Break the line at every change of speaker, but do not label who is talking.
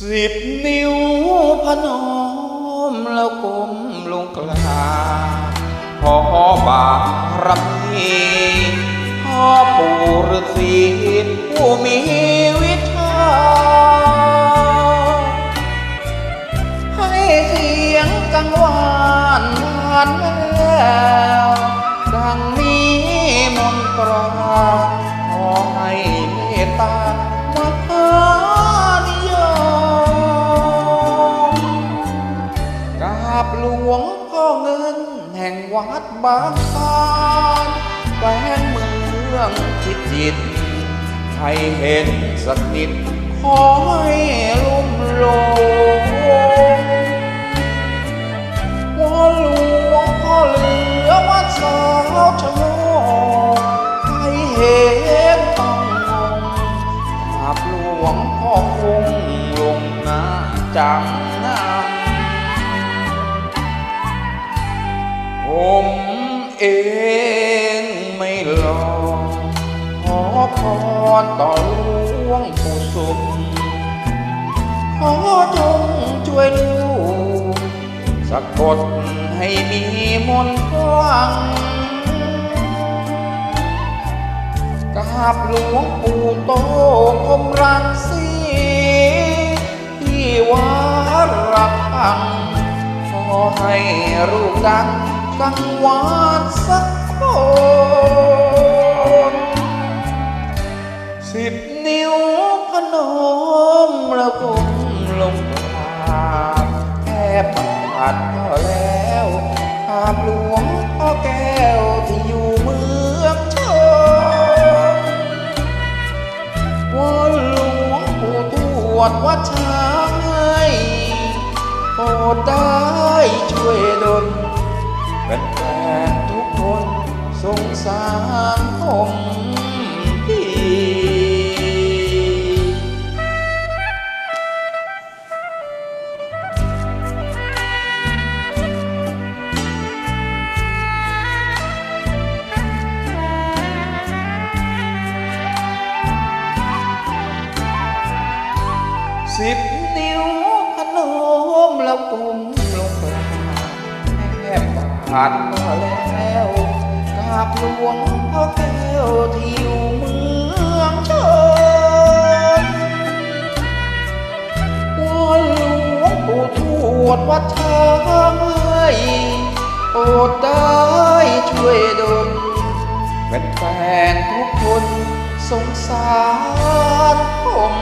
สิบนิ้วพนมแล้วก้มลงกราบขอบารมีพ่อปู่ฤาษีผู้มีวิชาให้เสียงกังวานผ่านแล้วดังนี้มนตรา หลวงพ่อเงิน แห่งวัดบางตานแฟนเมืองพิจิตรให้เห็นสักนิดขอให้ลุ่มลงวอหลวงพ่อเหลือวัดสาวชะโงให้เห็นต้องงงกราบหลวงพ่อคงลงหน้าจังงา เองไม่รอขอพรต่อหลวงปู่สุขขอจงช่วยลูกสะกดให้มีมนต์คลังกราบหลวงปู่โตคมรังสีที่วัดระฆังขอให้รู้กัน กังวานสักคนสิบนิ้วพนมแล้วก้มลงกราบแค่ปาดก็แล้วกราบหลวงพ่อแก้วที่อยู่เมืองชนวอนหลวงปู่ทวดวัดช้างให้โปรดได้ช่วยดล แฟนๆทุกคนสงสารผมทีสิบนิ้วพนมแล้วกุ ผ่านก็แล้วกราบหลวงพ่อแก้วที่อยู่เมืองชนวอนหลวงปู่ทวดวัดช้างให้โปรดได้ช่วยดลเป็นแฟนๆทุกคนสงสารผม